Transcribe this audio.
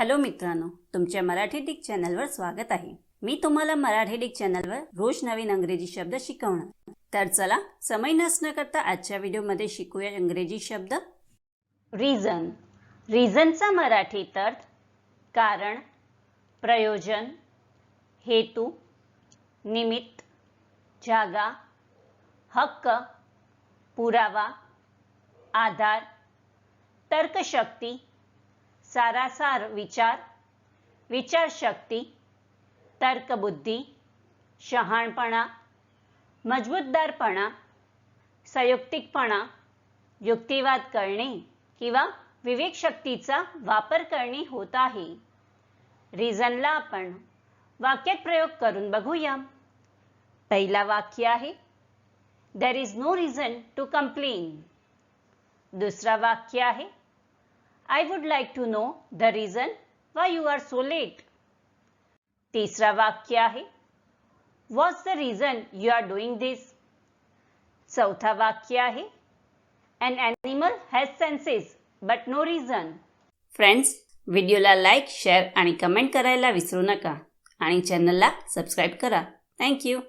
Hello मित्रांनो तुमच्या Marathi Dick चॅनलवर स्वागत आहे. मी तुम्हाला मराठी डिक चॅनलवर रोज नवीन अंग्रेजी शब्द शिकवणार. तर चला समय नसणं करता आजच्या व्हिडिओमध्ये शिकूया इंग्रजी शब्द. रिझन रिझनचा मराठीत अर्थ कारण प्रयोजन हेतू निमित्त जागा हक्क पुरावा आधार तर्कशक्ती सारासार विचार विचारशक्ती तर्कबुद्धी शहाणपणा मजबूतदारपणा संयुक्तिकपणा युक्तिवाद करणे किंवा विवेकशक्तीचा वापर करणे होत आहे. रिझनला आपण वाक्यात प्रयोग करून बघूया. पहिला वाक्य आहे there is no reason to complain दुसरा वाक्य आहे I would like to know the reason why you are so late. तीसरा वाक्य आहे. What's the reason you are doing this चौथा वाक्य आहे. An animal has senses but no reason. Friends व्हिडिओला लाईक शेअर आणि कमेंट करायला विसरू नका. आणि चॅनलला सबस्क्राईब करा. थँक्यू